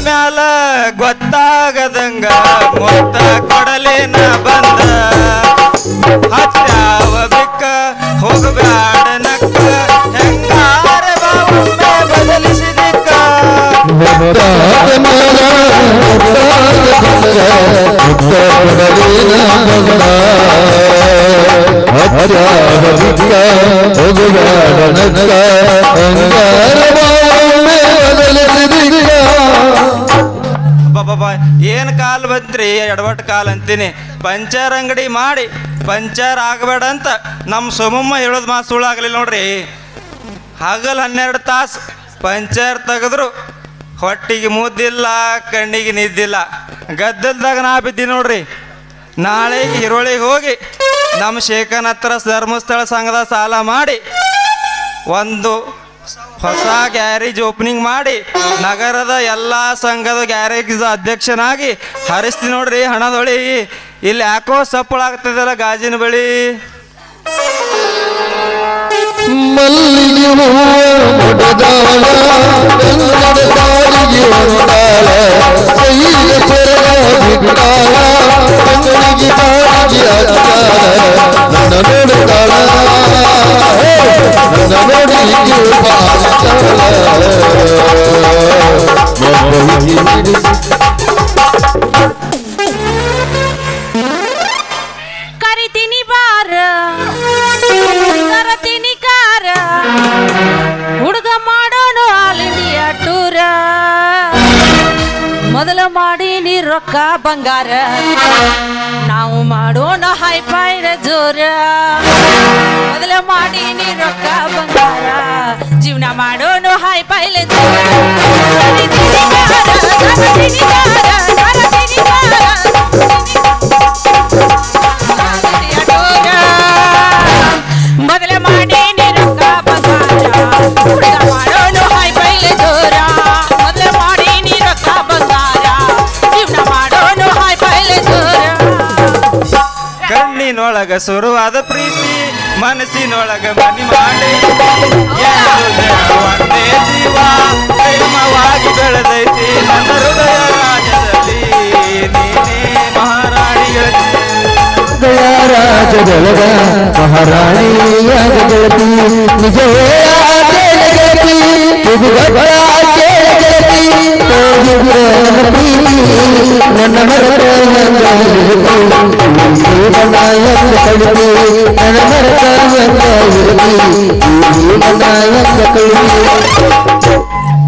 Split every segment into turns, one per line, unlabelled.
ಮ್ಯಾಲ ಗೊತ್ತಾಗದಂಗ ಮೊತ್ತ ಕೊಡಲೇನ ಬಂದ ಹತ್ಯಾವ ಬಿಕ್ಕ ಹೋಗಬ್ಯಾಡ ನಕ್ಕ ಹೆಂಗಾರ ಬಾವೊಮ್ಮೆ ಬದಲಿಸಿದಿಕ್ಕ
ಮುತ್ತಾದ ಮಗ ಮುತ್ತಾದ ಬಂದ ಮುತ್ತ ಕೊಡಲಿನ ಬಂದ ಹತ್ಯಾವ ಬಿಕ್ಕ ಹೋಗಬೇಡ ನಕ್ಕ ಅಂಗಾರ
ಏನ್ ಎಡವಟ್ಟು ಕಾಲ್ ಅಂತೀನಿ. ಪಂಚರ್ ಅಂಗಡಿ ಮಾಡಿ, ಪಂಚರ್ ಆಗಬೇಡ ಅಂತ ನಮ್ಮ ಸೋಮಮ್ಮ ಹೇಳೋದು ಮಾತು ಸುಳ್ಳಾಗಲಿಲ್ಲ ನೋಡ್ರಿ. ಹಗಲ್ ಹನ್ನೆರಡು ತಾಸು ಪಂಚರ್ ತೆಗೆದ್ರು, ಹೊಟ್ಟಿಗೆ ಮುದ್ದಿಲ್ಲ, ಕಣ್ಣಿಗೆ ನಿದ್ದಿಲ್ಲ. ಗದ್ದಲ್ದಾಗ ನಾ ಬಿದ್ದೀನಿ ನೋಡ್ರಿ. ನಾಳೆ ಈರೋಳಿಗೆ ಹೋಗಿ ನಮ್ಮ ಶೇಖನ್ ಹತ್ರ ಧರ್ಮಸ್ಥಳ ಸಂಘದ ಸಾಲ ಮಾಡಿ, ಒಂದು ಹೊಸ ಗ್ಯಾರೇಜ್ ಓಪನಿಂಗ್ ಮಾಡಿ ನಗರದ ಎಲ್ಲ ಸಂಘದ ಗ್ಯಾರೇಜ್ ಅಧ್ಯಕ್ಷನಾಗಿ ಹರಿಸ್ತೀನಿ ನೋಡ್ರಿ ಹಣದೊಳಿ ಇಲ್ಲಿ ಯಾಕೋ ಸಪ್ಪಳಾಗ್ತದಲ್ಲ ಗಾಜಿನ ಬಳಿ.
ಮಲ್ಲಿಗೆ
ಟೂರ ಮೊದಲು ಮಾಡೀನಿ ರೊಕ್ಕ ಬಂಗಾರ ನಾವು ಪೈರ ಜೋರ. ಮೊದಲು ಮಾಡೀನಿ ರೊಕ್ಕ ಬಂಗಾರ. ಜೀವನ ಮಾಡೋನು ಹಾಯ್ ಪೈಲ ಜೋರ.
ಕಣ್ಣಿನೊಳಗ ಶುರುವಾದ ಪ್ರೀತಿ ಮನಸ್ಸಿನೊಳಗ ಮನಿ ಮಾಡಿ ಎರಡು ದೇಹ ಒಂದೇ ಜೀವ ಪ್ರೇಮವಾಗಿ ಬೆಳೆದೈತಿ ನನ್ನ ಹೃದಯ ರಾಜ್ಯದಲ್ಲಿ ನೀನೇ ಮಹಾರಾಣಿ ಗೆಳತಿ
ರಾಜದೊಳಗ ಮಹಾರಾಣಿಯಾದ ಗೆಳತಿ ನಿಜವೇ ಗೆಳತಿ ಇದು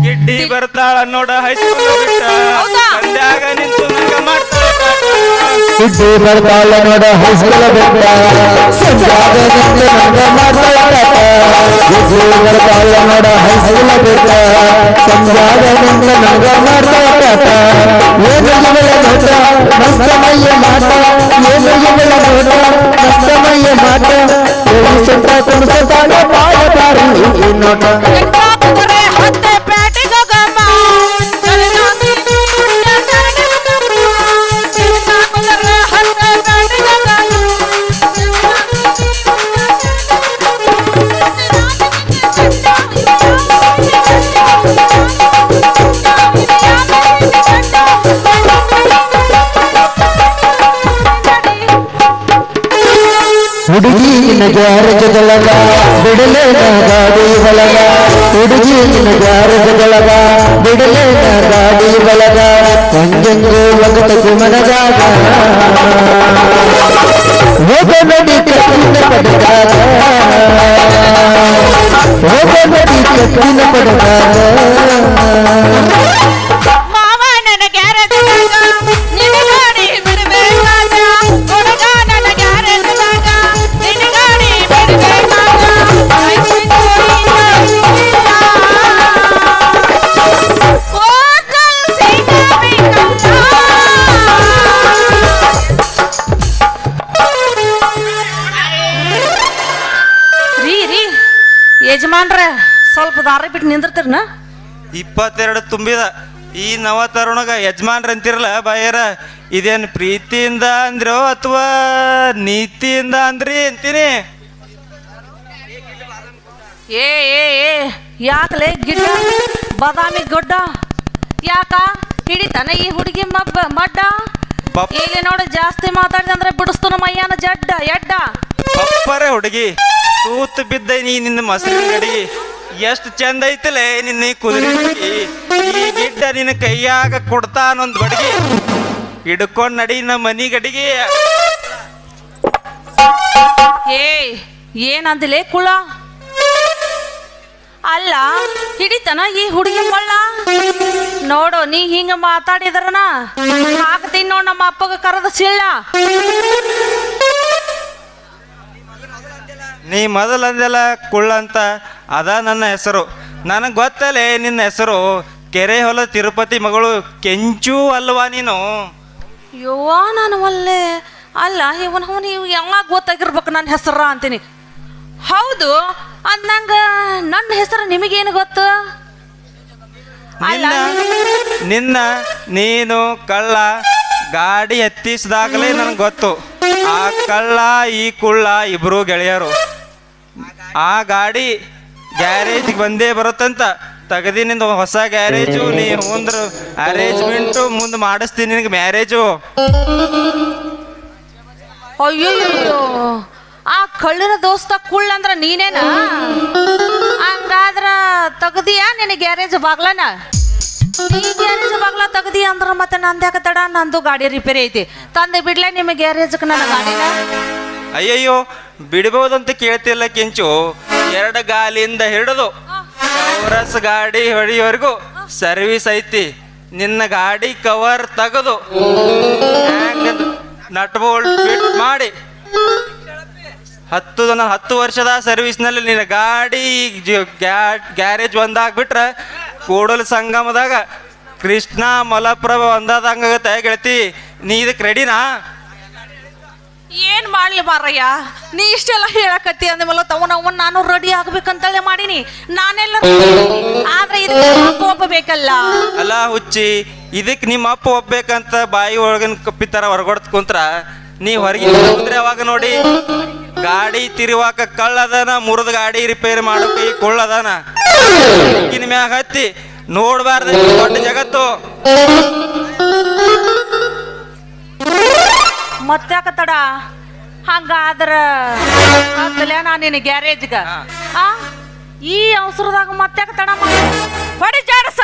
ಗಿಡ್ಡಿ ಬರ್ತಾಳ ನೋಡ ಹೈಸ್ಕೂಲ್ ಬಿಟ್ಟ
ಹೌದಾ?
ಸಂಧ್ಯಾಗ ನಿಂತು ನಂಗ ಮಾಡ್ತಾಳೆ ಕಾಟ.
ಇದ್ದು ಬರ್ತಾಳ ನೋಡ ಹೈಸ್ಕೂಲ ಬೆಟ್ಟ ಸಂಜಾಗದಿಂದ ನಂಗ ಮಾತಾಡಕ ಇದ್ದು ಬರ್ತಾಳ ನೋಡ ಹೈಸ್ಕೂಲ ಬೆಟ್ಟ ಸಂಜಾಗದಿಂದ ನಂಗ ಮಾತಾಡಕ ಏನು ಇವಳ ನೋಟ ಮಸ್ತಮಯ್ಯ ಮಾಟ ಏನು ಇವಳ ನೋಟ ಮಸ್ತಮಯ್ಯ ಮಾಟ ಸುತ್ತ ಕುಣಿಸುತ್ತಾಳ ಬಾಳ ಬಾರಿ ಈ ನೋಟ
ಕಟ್ಟಾಕುದರೆ
ಹುಡುಗಿನ ಗ್ಯಾರೇಜದೊಳಗ ಬಿಡಲೇನ ಗಾಡಿ ಒಳಗ ಹುಡುಗಿನ ಗ್ಯಾರೇಜದೊಳಗ ಬಿಡಲೇನ ಗಾಡಿ ಒಳಗ ಹಂಗೆಂಗೋ ಒಗಟ ಗುಮನದಾಗ ಒಬ್ಬ ನಡಿ ಕತ್ತಿನ ಪಡಗಾರ ಒಬ್ಬ
ಯಜಮಾನ್ರ ಸ್ವಲ್ಪ ದಾರಿ ಬಿಟ್ಟು ನಿಂದಿರ್ತೀರನ?
ಇಪ್ಪತ್ತೆರಡು ತುಂಬಿದ. ಈ ನವ ತರುಣಗ ಯಜಮಾನ್ರ ಅಂತಿರಲ್ಲ ಬಾಯರ? ಇದೇನು ಪ್ರೀತಿಯಿಂದ ಅಂದ್ರೋ ಅಥವಾ ನೀತಿಯಿಂದ ಅಂದ್ರಿ ಅಂತೀನಿ.
ಏ ಏ ಏ ಯಾಕಲೇ ಗಿಡ್ಡ? ಬಾದಾಮಿ ಗೊಡ್ಡ? ಯಾಕ? ಹಿಡಿತಾನ ಈ ಹುಡುಗಿ ಮಬ್ಬ ಮಡ್ಡ? ಈಗ ನೋಡು ಜಾಸ್ತಿ ಮಾತಾಡಿದೆ ಅಂದ್ರೆ ಬಿಡಿಸ್ತು ಅಯ್ಯನ ಜಡ್ಡ ಎಡ್ಡ?
ಹುಡುಗಿ. ತೂತು ಬಿದ್ದ ನೀ ನಿನ್ನ ಮೊಸರಿನ ಗಡಿ ಎಷ್ಟು ಚಂದ ಐತಲೇ ನಿನ್ನ ಕುದುರೆ. ಈ ಗಿಡ್ಡ ನಿನ್ನ ಕೈಯಾಗ ಕೊಡ್ತಾನೊಂದು ಬಡಿಗೆ. ಹಿಡ್ಕೊಂಡ್ ನಡಿ ನಮ್ಮ ಮನಿ ಗಡಿಗೆ
ಏ ಏನಂದಿಲೆ ಕುಳ? ಅಲ್ಲ, ಹಿಡಿತನ ಈ ಹುಡುಗಿ ಮಳ್ಳ? ನೋಡು, ನೀ ಹಿಂಗ ಮಾತಾಡಿದ್ರನ? ಹಾಕ್ತೀನಿ ನೋಡ್ ನಮ್ಮ ಅಪ್ಪಗ ಕರೆದ ಸಿಳ್ಳ
ನೀ ಮೊದಲಂದೆಲ್ಲ ಕುಳ್ಳ ಅಂತ ಅದ ನನ್ನ ಹೆಸರು. ನನಗೆ ಗೊತ್ತಲ್ಲೇ ನಿನ್ನ ಹೆಸರು. ಕೆರೆ ಹೊಲ ತಿರುಪತಿ ಮಗಳು ಕೆಂಚು ಅಲ್ವಾ ನೀನು?
ಯೋವಾ ನಾನು ಒಲ್ಲೆ. ಅಲ್ಲ ಇವನ್ ಅವನು ಇವ್ ಯಾವಾಗ ಗೊತ್ತಾಗಿರ್ಬೇಕು ನನ್ನ ಹೆಸರ ಅಂತೀನಿ. ಹೌದು ಅಂದಂಗ ನನ್ನ ಹೆಸರು ನಿಮಗೇನು ಗೊತ್ತು? ಅಲ್ಲ
ನಿನ್ನ ನಿನ್ನ ನೀನು ಕಳ್ಳ ಗಾಡಿ ಎತ್ತಿಸಿದಾಗಲೇ ನನಗೆ ಗೊತ್ತು. ಆ ಕಳ್ಳ ಈ ಕುಳ್ಳ ಇಬ್ರು ಗೆಳೆಯರು. ಆ ಗಾಡಿ ಗ್ಯಾರೇಜ್ಗೆ ಬಂದೇ ಬರುತ್ತಂತ. ತೆಗದಿನಿಂದ ಹೊಸ ಗ್ಯಾರೇಜು ನೀ ಮುಂದ್ರ ಅರೇಂಜ್ಮೆಂಟು ಮುಂದೆ ಮಾಡಿಸ್ತೀನಿ ನಿನಗೆ ಮ್ಯಾರೇಜು
ಅಯ್ಯೋ ಆ ಕಳ್ಳಿನ ದೋಸ್ತ ಕುಳ್ಳ ಅಂದ್ರ ನೀನೇನ? ಹಂಗಾದ್ರ ತೆಗ್ದಿಯಾ ನಿನ್ನ ಗ್ಯಾರೇಜ್ ಬಾಗ್ಲನ? ಈ ಗ್ಯಾರೇಜ್ ಬಾಗ್ಲ ತೆಗ್ದಿ ಅಂದ್ರ ಮತ್ತೆ ನಂದ್ಯಾಕ ತಡ ನಂದು ಗಾಡಿ ರಿಪೇರಿ ಐತಿ. ತಂದೆ ಬಿಡ್ಲೆ ನಿಮ್ಮ ಗ್ಯಾರೇಜ್ಗೆ ನನ್ನ ಗಾಡಿನ?
ಅಯ್ಯಯ್ಯೋ ಬಿಡ್ಬೋದಂತ ಕೇಳ್ತಿಲ್ಲ ಕೆಂಚು. ಎರಡು ಗಾಲಿಯಿಂದ ಹಿಡಿದು ಕವರಸ್ ಗಾಡಿ ಹೊಡಿಯವರೆಗೂ ಸರ್ವಿಸ್ ಐತಿ. ನಿನ್ನ ಗಾಡಿ ಕವರ್ ತೆಗೆದು ನಟ್ ಬೋಲ್ಟ್ ಫಿಟ್ ಮಾಡಿ. ಹತ್ತು ನನ್ನ ಹತ್ತು ವರ್ಷದ ಸರ್ವಿಸ್ನಲ್ಲಿ ನಿನ್ನ ಗಾಡಿ ಗ್ಯಾರೇಜ್ ಒಂದಾಗ್ಬಿಟ್ರೆ ಕೂಡಲ ಸಂಗಮದಾಗ ಕೃಷ್ಣ ಮಲಪ್ರಭ ಒಂದಾದಂಗ ಗೆಳತಿ. ನೀ ಇದಕ್ಕೆ ರೆಡಿನಾ
ಏನ್ ಮಾಡ್ಲಿ ಮಾರಯ್ಯ? ನೀ ಇಷ್ಟೆಲ್ಲ ಹೇಳಕತ್ತಿ ಅಂದ್ಮೇಲೆ ತವ ನಾವು ನಾನು ರೆಡಿ ಆಗ್ಬೇಕಂತಲೇ ಮಾಡೀನಿ. ನಾನೆಲ್ಲ. ಆದ್ರೆ ಇದಕ್ಕೆ ಒಪ್ಪಬೇಕಲ್ಲ?
ಅಲ್ಲ ಹುಚ್ಚಿ, ಇದಕ್ಕೆ ನಿಮ್ಮ ಅಪ್ಪ ಒಪ್ಬೇಕಂತ ಬಾಯಿ ಒಳಗಿನ ಕಪ್ಪಿ ತರ ಹೊರಗೊಡ್ತ ಕುಂತ್ರ, ನೀ ಹೊರಗೆ ಕುಂದ್ರೆ ಅವಾಗ ನೋಡಿ? ಗಾಡಿ ತಿರುವಾಕ ಕಳ್ಳದನ ಮುರಿದ ಗಾಡಿ ರಿಪೇರಿ ಮಾಡೋಕೆ ಈ ಕೊಳ್ಳದನ ಮ್ಯಾಗ ಹತ್ತಿ ನೋಡ್ಬಾರ್ದು ದೊಡ್ಡ ಜಗತ್ತು.
ಮತ್ತ್ಯಾಕ ತಡ? ಹಂಗಾದ್ರ ಅಂತಲೇ ನಾ ನಿನ್ನ ಗ್ಯಾರೇಜ್ಗ. ಆ? ಈ ಅವಸರದಾಗ ಮತ್ತಾಕ ತಡ ಮಾಡಿ ಹೊಡಿ ಜಾಡಸ.